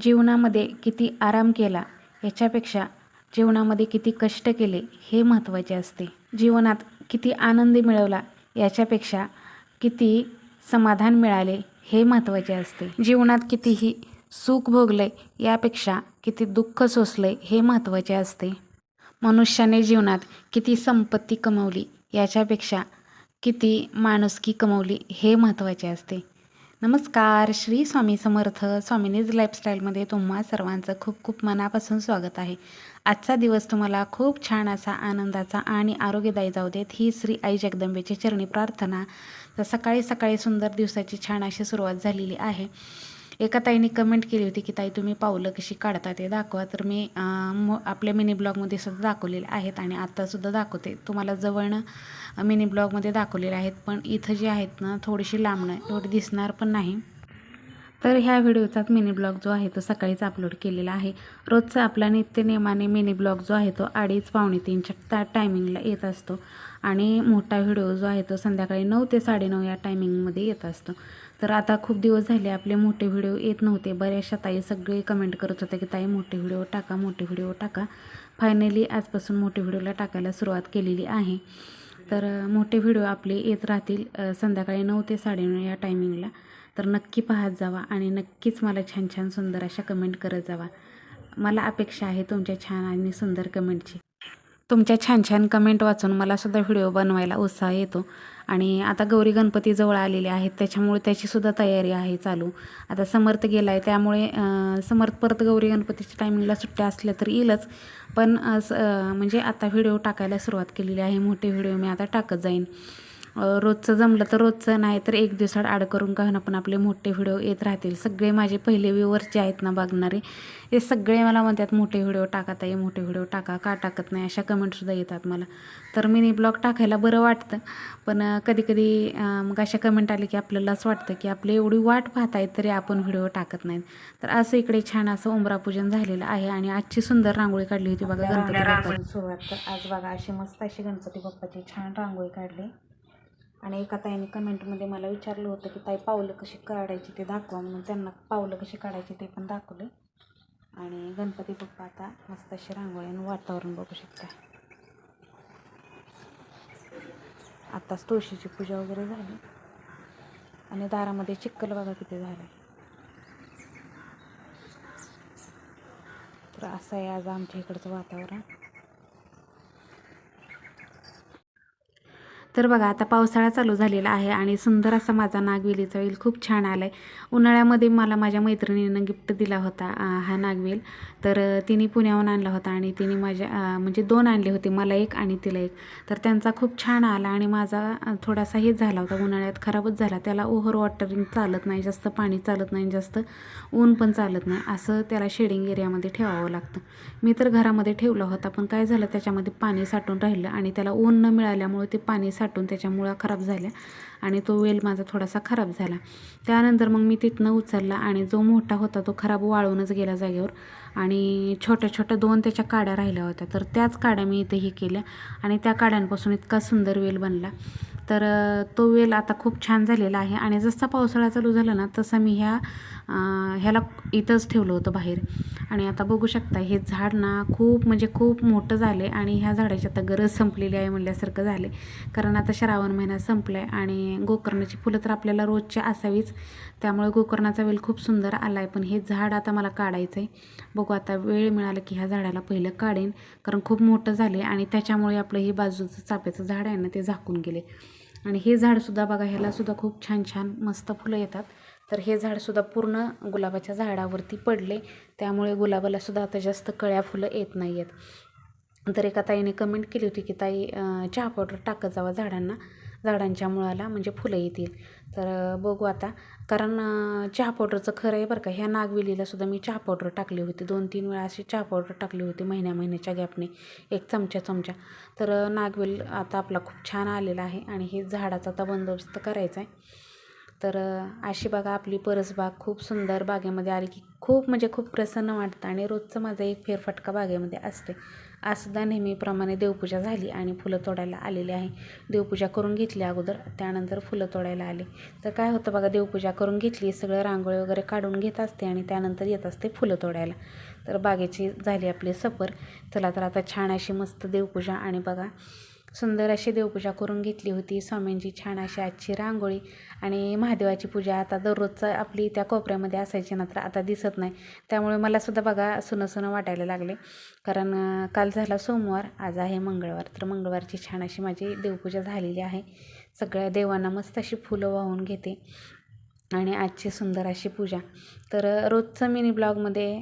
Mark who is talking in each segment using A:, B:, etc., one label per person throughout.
A: जीवनामध्ये किती आराम केला याच्यापेक्षा जीवनामध्ये किती कष्ट केले हे महत्त्वाचे असते. जीवनात किती आनंद मिळवला याच्यापेक्षा किती समाधान मिळाले हे महत्त्वाचे असते. जीवनात कितीही सुख भोगले यापेक्षा किती दुःख सोसले हे महत्त्वाचे असते. मनुष्याने जीवनात किती संपत्ती कमवली याच्यापेक्षा किती माणुसकी कमवली हे महत्त्वाचे असते. नमस्कार श्री स्वामी समर्थ. स्वामिनीज लाईफस्टाईलमध्ये तुम्हा सर्वांचं खूप खूप मनापासून स्वागत आहे. आजचा दिवस तुम्हाला खूप छान असा आनंदाचा आणि आरोग्यदायी जाऊ देत ही श्री आई जगदंबेची चरणी प्रार्थना. तर सकाळी सकाळी सुंदर दिवसाची छान अशी सुरुवात झालेली आहे. एका ताईने कमेंट केली होती की ताई तुम्ही पावलं कशी काढता ते दाखवा. तर मी मो आपल्या मिनी ब्लॉगमध्ये सुद्धा दाखवलेले आहेत आणि आत्तासुद्धा दाखवते. तुम्हाला जवळनं मिनी ब्लॉगमध्ये दाखवलेले आहेत पण इथं जे आहेत ना थोडीशी लांबणं थोडी दिसणार पण नाही. तर ह्या व्हिडिओचाच मिनी ब्लॉग जो आहे तो सकाळीच अपलोड केलेला आहे. रोजचा आपला नित्यनियमाने मिनी ब्लॉग जो आहे तो अडीच पावणे तीनच्या त्या टायमिंगला येत असतो. आणि मोठा व्हिडिओ जो आहे तो संध्याकाळी नऊ ते साडेनऊ या टायमिंगमध्ये येत असतो. तर आता खूप दिवस झाले आपले मोठे व्हिडिओ येत नव्हते. बऱ्याचशा ताई सगळे कमेंट करत होते की ताई मोठे व्हिडिओ टाका मोठे व्हिडिओ टाका. फायनली आजपासून मोठे व्हिडिओला टाकायला सुरुवात केलेली आहे. तर मोठे व्हिडिओ आपले येत राहतील संध्याकाळी नऊ ते साडेनऊ या टायमिंगला तर नक्की पाहत जावा आणि नक्कीच मला छान छान सुंदर अशा कमेंट करत जावा. मला अपेक्षा आहे तुमच्या छान आणि सुंदर कमेंटची तुमच्या छान छान कमेंट वाचून मला सुद्धा व्हिडिओ बनवायला उत्साह येतो. आणि आता गौरी गणपती जवळ आलेले आहेत त्याच्यामुळे त्याचीसुद्धा तयारी आहे चालू. आता समर्थ गेला आहे त्यामुळे समर्थ परत गौरी गणपतीच्या टायमिंगला सुट्ट्या असल्या तर येईलच. पण म्हणजे आता व्हिडिओ टाकायला सुरुवात केलेली आहे मोठे व्हिडिओ मी आता टाकत जाईन. रोजचं जमलं तर रोजचं नाही तर एक दिवसाड आड करून का होईना पण आपले मोठे व्हिडिओ येत राहतील. सगळे माझे पहिले व्ह्यूवर्स जे आहेत ना बघणारे. ते सगळे मला म्हणतात मोठे व्हिडिओ टाका ताई मोठे व्हिडिओ टाका का टाकत नाही? अशा कमेंटसुद्धा येतात मला. तर मिनी ब्लॉग टाकायला बरं वाटतं पण कधी कधी मग अशा कमेंट आली की आपल्याला असं वाटतं की आपली एवढी वाट पाहतायत तरी आपण व्हिडिओ टाकत नाहीत. तर असं इकडे छान असं उंबरापूजन झालेलं आहे आणि आजची सुंदर रांगोळी काढली होती बघा गणपती बाप्पाची. सुरुवात तर आज बघा अशी मस्त अशी गणपती बाप्पाची छान रांगोळी काढली. आणि एका ताईने कमेंटमध्ये मला विचारलं होतं की ताई पावलं कशी काढायची ते दाखवा. म्हणून त्यांना पावलं कशी काढायची ते पण दाखवले. आणि गणपती बाप्पा आता मस्त अशी रांगोळी आणि वातावरण बघू शकता आत्ताच तुळशीची पूजा वगैरे झाली. आणि दारामध्ये चिक्कल बघा किती झालं तर असं आहे आज आमच्या इकडचं वातावरण. तर बघा आता पावसाळा चालू झालेला आहे आणि सुंदर असा माझा नागवेलीचा वेल खूप छान आला आहे उन्हाळ्यामध्ये मला माझ्या मैत्रिणीनं गिफ्ट दिला होता हा नागवेल. तर तिने पुण्याहून आणला होता आणि तिने माझ्या म्हणजे दोन आणले होते मला एक आणि तिला एक. तर त्यांचा खूप छान आला आणि माझा थोडासा हेच झाला होता उन्हाळ्यात खराबच झाला. त्याला ओव्हर वॉटरिंग चालत नाही जास्त पाणी चालत नाही जास्त ऊन पण चालत नाही. असं त्याला शेडिंग एरियामध्ये ठेवावं लागतं. मी तर घरामध्ये ठेवला होता पण काय झालं त्याच्यामध्ये पाणी साठून राहिलं आणि त्याला ऊन न मिळाल्यामुळे ते पाणी साठून त्याच्या मुळा खराब झाल्या आणि तो वेल माझा थोडासा खराब झाला. त्यानंतर मग मी तिथनं उचलला आणि जो मोठा होता तो खराब वाळूनच गेला जागेवर आणि छोट्या छोट्या दोन त्याच्या काड्या राहिल्या होत्या. तर त्याच काड्या मी इथे हे केल्या आणि त्या काड्यांपासून इतका सुंदर वेल बनला. तर तो वेल आता खूप छान झालेला आहे आणि जसा पावसाळा चालू झाला ना तसा मी ह्या ह्याला इथंच ठेवलं होतं बाहेर. आणि आता बघू शकता हे झाड ना खूप म्हणजे खूप मोठं झाले आणि ह्या झाडाची आता गरज संपलेली आहे म्हणल्यासारखं झाले कारण आता श्रावण महिना संपला आहे आणि गोकर्णाची फुलं तर आपल्याला रोजची असावीच. त्यामुळे गोकर्णाचा वेल खूप सुंदर आला आहे पण हे झाड आता मला काढायचं आहे बघू आता वेळ मिळाला की ह्या झाडाला पहिलं काढेन. कारण खूप मोठं झाले आणि त्याच्यामुळे आपलं हे बाजूचं चाप्याचं झाड आहे ना ते झाकून गेले. आणि हे झाडसुद्धा बघा ह्यालासुद्धा खूप छान छान मस्त फुलं येतात. तर हे झाडसुद्धा पूर्ण गुलाबाच्या झाडावरती पडले. त्यामुळे गुलाबालासुद्धा आता जास्त कळ्या फुलं येत नाही आहेत तर एका ताईने कमेंट केली होती की ताई चहा पावडर टाकत जावा झाडांना झाडांच्या मुळाला म्हणजे फुलं येतील. तर बघू आता. कारण चहा पावडरचं खरं आहे बरं का ह्या नागवेलीला सुद्धा मी चहा पावडर टाकली होती. दोन तीन वेळा अशी चहा पावडर टाकली होती महिन्या महिन्याच्या गॅपने एक चमचा चमचा. तर नागवेल आता आपला खूप छान आलेला आहे आणि हे झाडाचा आता बंदोबस्त करायचा आहे. तर अशी बघा आपली परसबाग खूप सुंदर बागेमध्ये आली की खूप म्हणजे खूप प्रसन्न वाटतं आणि रोजचं माझा एक फेरफटका बागेमध्ये असते. आजसुद्धा नेहमीप्रमाणे देवपूजा झाली आणि फुलं तोडायला आलेली आहे. देवपूजा करून घेतली अगोदर त्यानंतर फुलं तोडायला आले. तर काय होतं बघा देवपूजा करून घेतली सगळं रांगोळी वगैरे काढून घेत असते आणि त्यानंतर येत असते फुलं तोडायला. तर बागेची झाली आपली सफर. चला तर आता छान अशी मस्त देवपूजा आणि बघा सुंदर अशी देवपूजा करून घेतली होती. स्वामींची छान अशी आजची रांगोळी आणि महादेवाची पूजा आता दररोजचं आपली त्या कोपऱ्यामध्ये असायची ना तर आता दिसत नाही. त्यामुळे मला सुद्धा बघा सुनं सुनं वाटायला लागले. कारण काल झाला सोमवार आज आहे मंगळवार. तर मंगळवारची छान अशी माझी देवपूजा झालेली आहे. सगळ्या देवांना मस्त अशी फुलं वाहून घेते. आणि आजची सुंदर अशी पूजा. तर रोजचं मिनी ब्लॉगमध्ये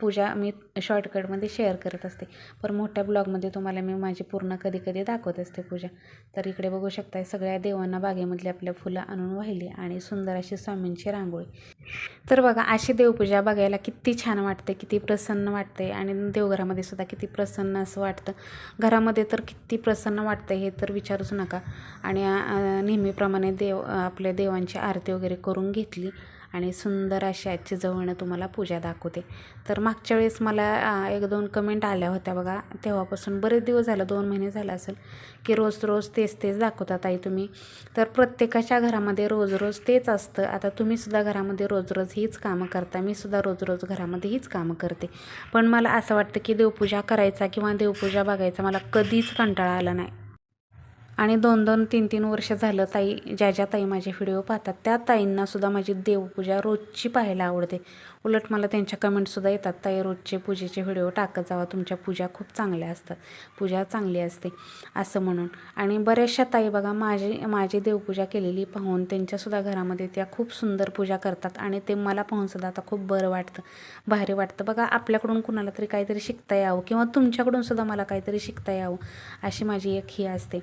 A: पूजा मी शॉर्टकटमध्ये शेअर करत असते. पण मोठ्या ब्लॉगमध्ये तुम्हाला मी माझी पूर्ण कधी कधी दाखवत असते पूजा. तर इकडे बघू शकताय सगळ्या देवांना बागेमधली आपल्या फुलं आणून वाहिली आणि सुंदर अशी स्वामींची रांगोळी. तर बघा अशी देवपूजा बघायला किती छान वाटते किती प्रसन्न वाटते आणि देवघरामध्ये सुद्धा किती प्रसन्न असं वाटतं. घरामध्ये तर किती प्रसन्न वाटतं हे तर विचारूच नका. आणि नेहमीप्रमाणे देव आपल्या देवांची आरती वगैरे करून घेतली. आणि सुंदर अशी आजची जवळनं तुम्हाला पूजा दाखवते. तर मागच्या वेळेस मला एक दोन कमेंट आल्या होत्या बघा. तेव्हापासून बरेच दिवस झालं दोन महिने झालं असेल की रोज रोज तेच तेच दाखवता ताई तुम्ही. तर प्रत्येकाच्या घरामध्ये रोज रोज तेच असतं. आता तुम्हीसुद्धा घरामध्ये रोज रोज हीच कामं करता मी सुद्धा रोज रोज घरामध्ये हीच कामं करते. पण मला असं वाटतं की देवपूजा करायचा किंवा देवपूजा बघायचा मला कधीच कंटाळा आला नाही. आणि दोन दोन तीन तीन वर्ष झालं ताई ज्या ज्या ताई माझे व्हिडिओ पाहतात त्या ताईंनासुद्धा माझी देवपूजा रोजची पाहायला आवडते. उलट मला त्यांच्या कमेंटसुद्धा येतात ताई रोजचे पूजेचे व्हिडिओ टाकत जावा तुमच्या पूजा खूप चांगल्या असतात पूजा चांगली असते असं म्हणून. आणि बऱ्याचशा ताई बघा माझी माझी देवपूजा केलेली पाहून त्यांच्यासुद्धा घरामध्ये त्या खूप सुंदर पूजा करतात आणि ते मला पाहूनसुद्धा आता खूप बरं वाटतं भारी वाटतं. बघा आपल्याकडून कुणाला तरी काहीतरी शिकता यावं किंवा तुमच्याकडून सुद्धा मला काहीतरी शिकता यावं अशी माझी एक ही असते.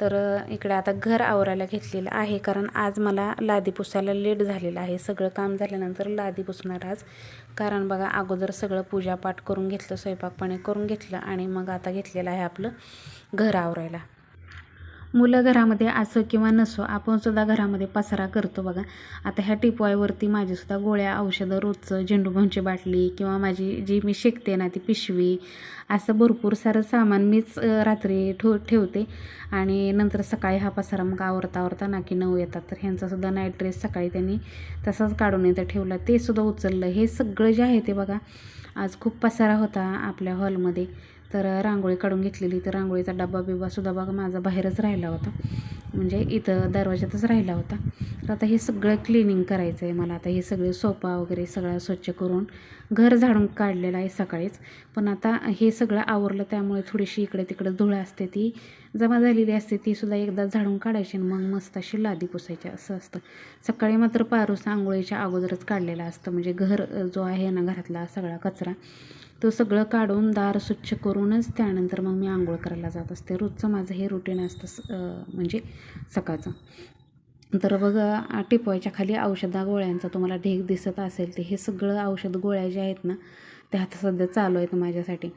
A: तर इकडे आता घर आवरायला घेतलेलं आहे कारण आज मला लादी पुसायला लेट झालेलं आहे. सगळं काम झाल्यानंतर लादी पुसणार आज कारण बघा अगोदर सगळं पूजापाठ करून घेतलं स्वयंपाकपणे करून घेतलं आणि मग आता घेतलेलं आहे आपलं घर आवरायला. मुलं घरामध्ये असो किंवा नसो आपण सुद्धा घरामध्ये पसारा करतो बघा. आता ह्या टिपवायवरती माझीसुद्धा गोळ्या औषधं रोजचं झेंडूभाऊंची बाटली किंवा माझी जी मी शेकते ना ती पिशवी असं भरपूर सारं सामान मीच रात्री ठेव ठेवते. आणि नंतर सकाळी हा पसारा मग आवरता आवरता नाकी नऊ येतात. तर ह्यांचासुद्धा नाईट ड्रेस सकाळी त्यांनी तसाच काढून येतं ठेवला. ते सुद्धा उचललं. हे सगळं जे आहे ते बघा आज खूप पसारा होता आपल्या हॉलमध्ये. तर रांगोळी काढून घेतलेली. तर रांगोळीचा डबा बिब्बासुद्धा बघा माझा बाहेरच राहिला होता. म्हणजे इथं दरवाजातच राहिला होता. तर आता हे सगळं क्लिनिंग करायचं आहे मला. आता हे सगळे सोफा वगैरे सगळं स्वच्छ करून घर झाडून काढलेलं आहे सकाळीच. पण आता हे सगळं आवरलं त्यामुळे थोडीशी इकडे तिकडे धुळं असते ती. जमा झालेली असते ती सुद्धा एकदा झाडून काढायची आणि मग मस्त अशी लादी पुसायची असं असतं. सकाळी मात्र पारूस आंघोळीच्या अगोदरच काढलेला असतं. म्हणजे घर जो आहे ना घरातला सगळा कचरा तो सगळं काढून दार स्वच्छ करूनच त्यानंतर मग मी आंघोळ करायला जात असते. रोजचं माझं हे रुटीन असतं स- म्हणजे सकाळचं. तर बघा टिपवायच्या खाली औषधा गोळ्यांचा तुम्हाला ढीग दिसत असेल ते हे सगळं औषध गोळ्या ज्या आहेत ना त्या आता सध्या चालू आहेत माझ्यासाठी.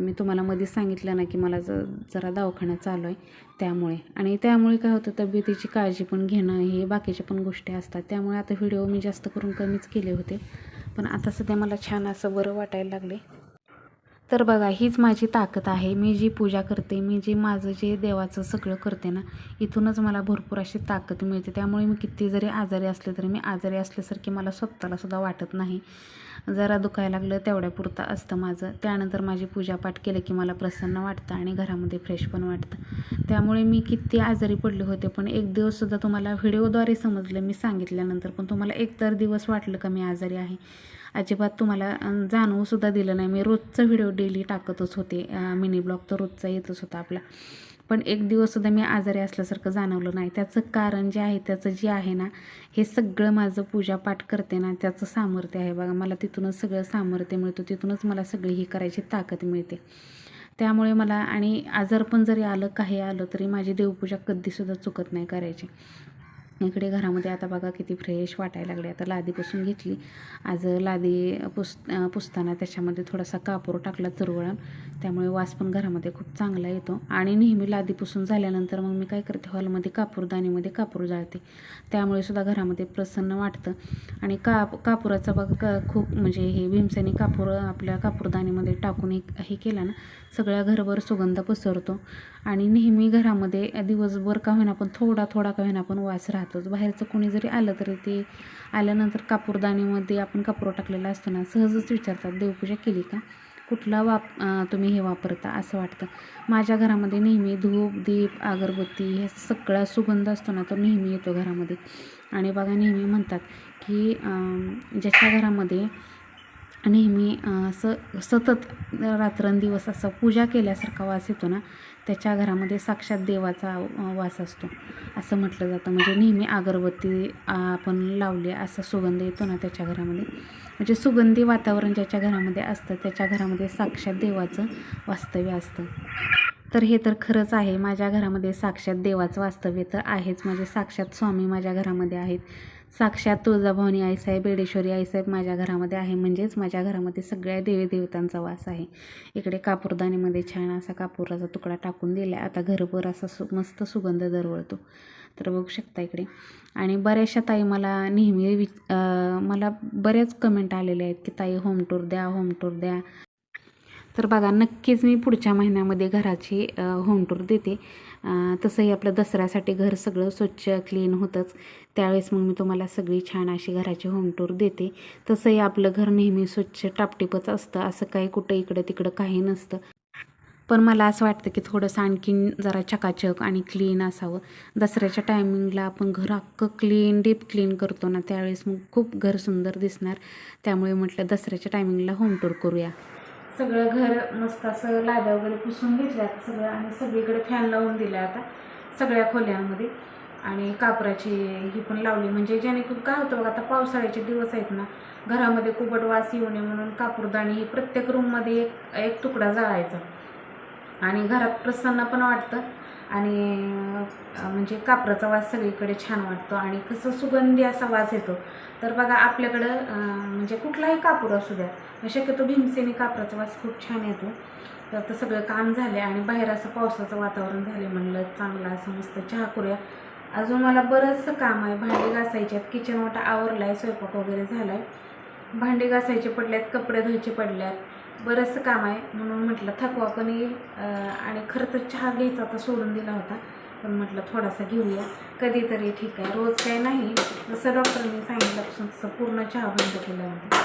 A: मी तुम्हाला मध्येच सांगितलं ना की मला ज जरा दवाखाना चालू आहे त्यामुळे. आणि त्यामुळे काय होतं तब्येतीची काळजी पण घेणं हे बाकीच्या पण गोष्टी असतात. त्यामुळे आता व्हिडिओ मी जास्त करून कमीच केले होते. पण आता सध्या मला छान असं बरं वाटायला लागले तर बघा हीच माझी ताकद आहे. मी जी पूजा करते मी जे माझं जे देवाचं सगळं करते ना इथूनच मला भरपूर अशी ताकद मिळते. त्यामुळे मी किती जरी आजारी असले तरी मी आजारी असल्यासारखी मला स्वतःला सुद्धा वाटत नाही. जरा दुखायला लागलं तेवढ्यापुरतं असतं माझं. त्यानंतर माझी पूजापाठ केलं की मला प्रसन्न वाटतं आणि घरामध्ये फ्रेश पण वाटतं. त्यामुळे मी किती आजारी पडले होते पण एक दिवससुद्धा तुम्हाला व्हिडिओद्वारे समजलं मी सांगितल्यानंतर. पण तुम्हाला एक तर दिवस वाटलं का मी आजारी आहे? अजिबात तुम्हाला जाणवूसुद्धा दिलं नाही. मी रोजचा व्हिडिओ डेली टाकतच होते. मिनी ब्लॉग तर रोजचा येतच होता आपला. पण एक दिवससुद्धा मी आजारी असल्यासारखं जाणवलं नाही. त्याचं कारण जे आहे त्याचं जे आहे ना हे सगळं माझं पूजापाठ करते ना त्याचं सामर्थ्य आहे बघा. मला तिथूनच सगळं सामर्थ्य मिळतं तिथूनच मला सगळी ही करायची ताकद मिळते. त्यामुळे मला आणि आजारपण जरी आलं काही आलं तरी माझी देवपूजा कधीसुद्धा चुकत नाही करायची. इकडे घरामध्ये आता बघा किती फ्रेश वाटायला लागले आता लादी पुसून घेतली. आज लादी पुस पुसताना त्याच्यामध्ये थोडासा कापूर टाकला चुरवळण त्यामुळे वास पण घरामध्ये खूप चांगला येतो. आणि नेहमी लादी पुसून झाल्यानंतर मग मी काय करते हॉलमध्ये कापूरदाणीमध्ये कापूर जाळते. त्यामुळे सुद्धा घरामध्ये प्रसन्न वाटतं. आणि काप कापुराचा बघा का खूप म्हणजे हे भीमसेनी कापूर आपल्या कापूरदाणीमध्ये टाकून एक हे केला ना सगळ्या घरभर सुगंध पसरतो आणि नेहमी घरामध्ये दिवसभर का होईना पण थोडा थोडा का होईना पण वास राहतोच. बाहेरचं कोणी जरी आलं तरी ते आल्यानंतर कापूरदाणीमध्ये आपण कापूर टाकलेला असतो ना सहजच विचारतात देवपूजा केली का? कुठला वाप तुम्ही हे वापरता? असं वाटतं. माझ्या घरामध्ये नेहमी धूप दीप अगरबत्ती ह्या सगळा सुगंध असतो ना तो नेहमी येतो घरामध्ये. आणि बघा नेहमी म्हणतात की ज्याच्या घरामध्ये नेहमी असं सतत रात्रंदिवस असं पूजा केल्यासारखा वास येतो ना त्याच्या घरामध्ये साक्षात देवाचा वास असतो. असं म्हटलं जातं. म्हणजे नेहमी अगरबत्ती आपण लावली असा सुगंध येतो ना त्याच्या घरामध्ये. म्हणजे सुगंधी वातावरण ज्याच्या घरामध्ये असतं त्याच्या घरामध्ये साक्षात देवाचं वास्तव्य असतं. तर हे तर खरंच आहे. माझ्या घरामध्ये साक्षात देवाचं वास्तव्य तर आहेच. माझे साक्षात स्वामी माझ्या घरामध्ये आहेत. साक्षात तुळजाभवानी आईसाहेब बेडेश्वरी आईसाहेब माझ्या घरामध्ये आहे. म्हणजेच माझ्या घरामध्ये सगळ्या देवी देवतांचा वास आहे. इकडे कापूरदाणीमध्ये छान असा कापूराचा तुकडा टाकून दिला आता घरभर असा सु मस्त सुगंध दरवळतो. तर बघू शकता इकडे. आणि बऱ्याचशा ताई मला नेहमी वि मला बऱ्याच कमेंट आलेल्या आहेत की ताई होम टूर द्या होम टूर द्या. तर बघा नक्कीच मी पुढच्या महिन्यामध्ये घराची होम टूर देते. तसंही आपलं दसऱ्यासाठी घर सगळं स्वच्छ क्लीन होतंच. त्यावेळेस मग मी तुम्हाला सगळी छान अशी घराची होम टूर देते. तसंही आपलं घर नेहमी स्वच्छ टापटीपच असतं. असं काही कुठं इकडं तिकडं काही नसतं. पण मला असं वाटतं की थोडंसं आणखीन जरा चकाचक आणि क्लीन असावं. दसऱ्याच्या टायमिंगला आपण घर अख्खं क्लीन डीप क्लीन करतो ना त्यावेळेस मग खूप घर सुंदर दिसणार. त्यामुळे म्हटलं दसऱ्याच्या टायमिंगला होम टूर करूया. सगळं घर मस्त असं लाद्या वगैरे पुसून घेतल्या आता सगळं आणि सगळीकडे फॅन लावून दिला आता सगळ्या खोल्यांमध्ये. आणि कापराची ही पण लावली. म्हणजे जेणेकरून काय होतं बघा आता पावसाळ्याचे दिवस आहेत ना घरामध्ये कुबट वास येऊ नये म्हणून कापूरदाणी ही प्रत्येक रूममध्ये एक एक तुकडा जाळायचा. आणि घरात प्रसन्न पण वाटतं. आणि म्हणजे कापराचा वास सगळीकडे छान वाटतो आणि कसं सुगंधी असा वास येतो. तर बघा आपल्याकडं म्हणजे कुठलाही कापूर असू द्या शक्यतो भीमसेनी कापराचा वास खूप छान येतो. तर आता सगळं काम झाले आणि बाहेर असं पावसाचं वातावरण झाले म्हणलं चांगलं असं मस्त चहा करूया. अजून मला बरंचसं काम आहे भांडी घासायचे आहेत. किचन वाटा आवरला आहे स्वयंपाक वगैरे झाला आहे भांडी घासायचे पडले आहेत कपडे धुवायचे पडले आहेत बरंचसं काम आहे म्हणून म्हटलं थकवा पण येईल आणि खरं तर चहा घ्यायचा तर सोडून दिला होता पण म्हटलं थोडासा घेऊया. कधीतरी ठीक आहे. रोज काय नाही जसं डॉक्टरांनी सांगितल्यापासून तसं पूर्ण चहा बंद केला होता.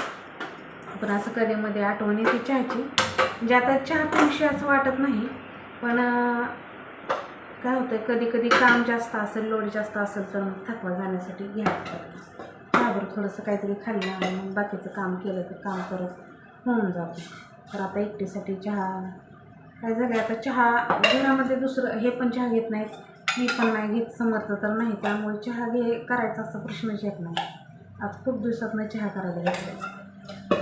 A: पण असं कधीमध्ये आठवण येते चहाची. म्हणजे आता चहा पिऊशी असं वाटत नाही पण काय होतं कधी कधी काम जास्त असेल लोड जास्त असेल तर मग थकवा जाण्यासाठी घ्यायचं त्यावर थोडंसं काहीतरी खाल्लं आणि मग बाकीचं काम केलं तर काम करत होऊन जातो. तर आता एकटीसाठी चहा काय झालं आता चहा घरामध्ये दुसरं हे पण चहा घेत नाहीत मी पण नाही घेत समर्थ तर नाही त्यामुळे चहा घे करायचा असा प्रश्नच येत नाही. आज खूप दिवसात चहा करायला घेतला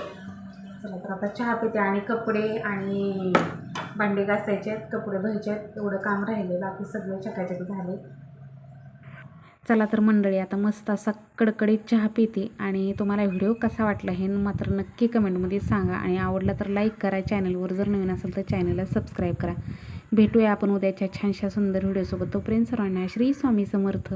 A: चला तर आता चहा पिते आणि कपडे आणि भांडे घासायचे आहेत कपडे धुवायचे आहेत एवढं काम राहिले बाकी सगळे चकाचक झाले चला तर मंडळी आता मस्त असा कडकडीत चहा पिते आणि तुम्हाला व्हिडिओ कसा वाटला हे मात्र नक्की कमेंटमध्ये सांगा. आणि आवडला तर लाईक करा चॅनलवर जर नवीन असेल तर चॅनलला सबस्क्राईब करा. भेटूया आपण उद्याच्या छानशा सुंदर व्हिडिओसोबत. तोपर्यंत सर्वांना श्री स्वामी समर्थ.